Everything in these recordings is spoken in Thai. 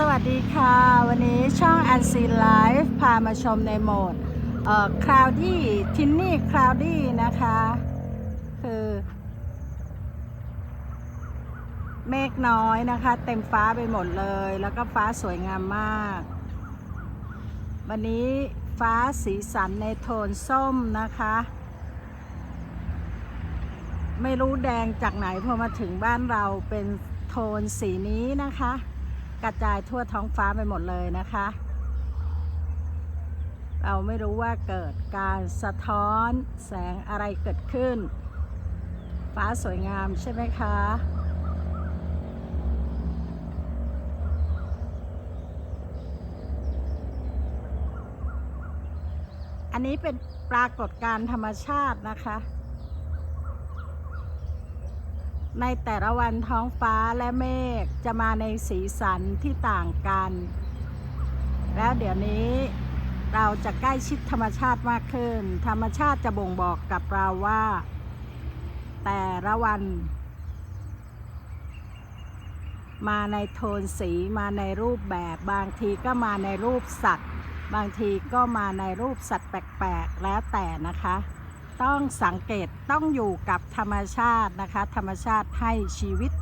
สวัสดีค่ะ วันนี้ช่อง a n s e e Live พามาชมในโหมดเอ่อ cloudy ทินนี่ cloudy นะคะ คือ เมฆน้อยนะคะ เต็มฟ้าไปหมดเลย แล้วก็ฟ้าสวยงามมาก วันนี้ฟ้าสีสันในโทนส้มนะคะ ไม่รู้แดงจากไหนพอมาถึงบ้านเราเป็นโทนสีนี้นะคะ กระจายทั่วท้องฟ้าไปหมดเลยนะคะ เราไม่รู้ว่าเกิดการสะท้อนแสงอะไรเกิดขึ้น ฟ้าสวยงามใช่ไหมคะอันนี้เป็นปรากฏการณ์ธรรมชาตินะคะ ในแต่ละวันท้องฟ้าและเมฆจะมาในสีสันที่ต่างกัน แล้วเดี๋ยวนี้เราจะใกล้ชิดธรรมชาติมากขึ้น ธรรมชาติจะบ่งบอกกับเราว่า แต่ละวัน มาในโทนสีมาในรูปแบบบางทีก็มาในรูปสัตว์ บางทีก็มาในรูปสัตว์แปลกๆ แล้วแต่นะคะ ต้องสังเกตต้องอยู่กับธรรมชาตินะคะ ธรรมชาติให้ชีวิต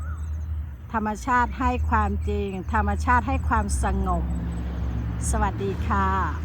ธรรมชาติให้ความจริง ธรรมชาติให้ความสงบ สวัสดีค่ะ